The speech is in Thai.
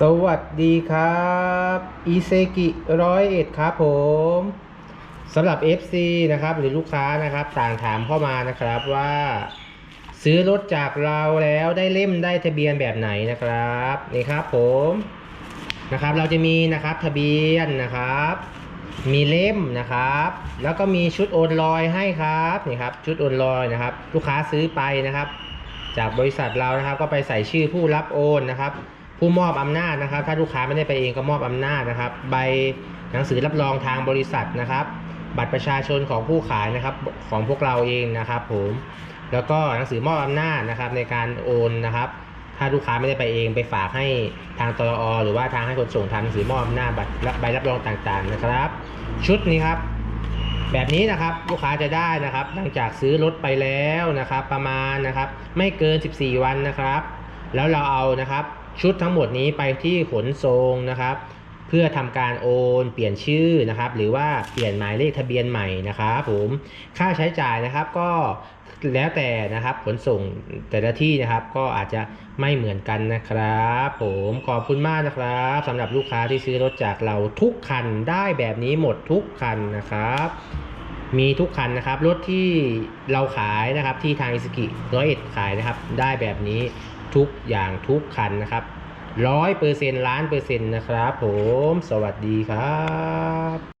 สวัสดีครับอีเซกิร้อยเอ็ดครับผมสำหรับ FC นะครับหรือลูกค้านะครับต่างถามเข้ามานะครับว่า ซื้อรถจากเราแล้วได้เล่มได้ทะเบียนแบบไหนนะครับนี่ครับผมนะครับเราจะมีนะครับทะเบียนนะครับ มีเล่มนะครับ แล้วก็มีชุดโอนลอยให้ครับนี่ครับชุดโอนลอยนะครับ ลูกค้าซื้อไปนะครับ จากบริษัทเรานะครับก็ไปใส่ชื่อผู้รับโอนนะครับ ผู้มอบอำนาจนะครับ ถ้าลูกค้าไม่ได้ไปเองก็มอบอำนาจนะครับ ใบหนังสือรับรองทางบริษัทนะครับ บัตรประชาชนของผู้ขายนะครับของพวกเราเองนะครับ ผม แล้วก็หนังสือมอบอำนาจนะครับ ในการโอนนะครับ ถ้าลูกค้าไม่ได้ไปเองไปฝากให้ทางตรอหรือว่าทางให้คนส่งทำหนังสือมอบอำนาจบัตรใบรับรองต่างๆนะครับ ชุดนี้ครับ แบบนี้นะครับลูกค้าจะได้นะครับ หลังจากซื้อรถไปแล้วนะครับ ประมาณนะครับ ไม่เกิน 14 วันนะครับ แล้วเราเอานะครับ ชุดทั้งหมดนี้ไปที่ขนส่งนะครับ เพื่อทำการโอนเปลี่ยนชื่อนะครับ หรือว่าเปลี่ยนหมายเลขทะเบียนใหม่นะครับผมค่าใช้จ่ายนะครับก็แล้วแต่นะครับขนส่งแต่ละที่นะครับก็อาจจะไม่เหมือนกันนะครับผมขอบคุณมากนะครับสำหรับลูกค้าที่ซื้อรถจากเราทุกคันได้แบบนี้หมดทุกคันนะครับ มีทุกคันนะครับรถที่เราขายนะครับที่ทางอิสกิร้อยเอ็ดขายนะครับ ได้แบบนี้ ทุกอย่างทุกคันนะครับร้อยเปอร์เซ็นต์ล้านเปอร์เซ็นต์นะครับผม สวัสดีครับ